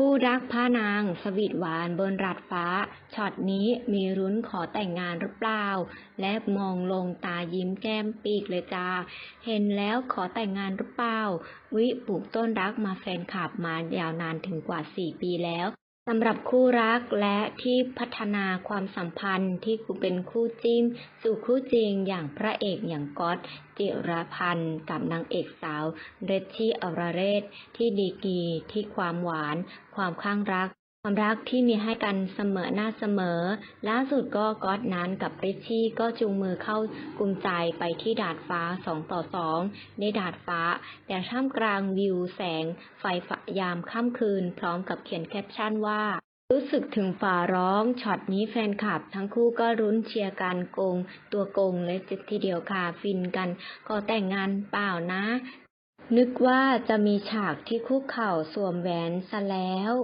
คู่รักพระนาง สวีทหวานบนรัดฟ้า ช็อตนี้มีรุ้นขอแต่งงานหรือเปล่า และมองลงตายิ้มแก้มปีกเลยจ้า เห็นแล้วขอแต่งงานหรือเปล่า วิปลูกต้นรักมาแฟนคลับมายาวนานถึงกว่า 4 ปีแล้ว สำหรับคู่รักและที่พัฒนาความสัมพันธ์ที่เป็นคู่จิ้มสู่คู่จริงอย่างพระเอกอย่างก๊อตจิรพันธ์กับนางเอกสาวเรชชี่อรเรศที่ดีกีที่ความหวาน ความข้างรัก ความรักที่มีให้กันเสมอหน้าเสมอ ล่าสุดก็ก๊อตนั้นกับริชชี่ก็จูงมือเข้ากลุ่มใจไปที่ดาดฟ้าสองต่อสองในดาดฟ้า แต่ท่ามกลางวิวแสง ไฟฝยามค่ำคืน พร้อมกับเขียนแคปชั่นว่า รู้สึกถึงฝ่าร้องช็อตนี้แฟนคลับ ทั้งคู่ก็รุ้นเชียร์กันโกง ตัวโกงเลยทีเดียวค่ะฟินกันขอแต่งงานเปล่านะ นึกว่าจะมีฉากที่คุกเข่าสวมแหวนซะแล้ว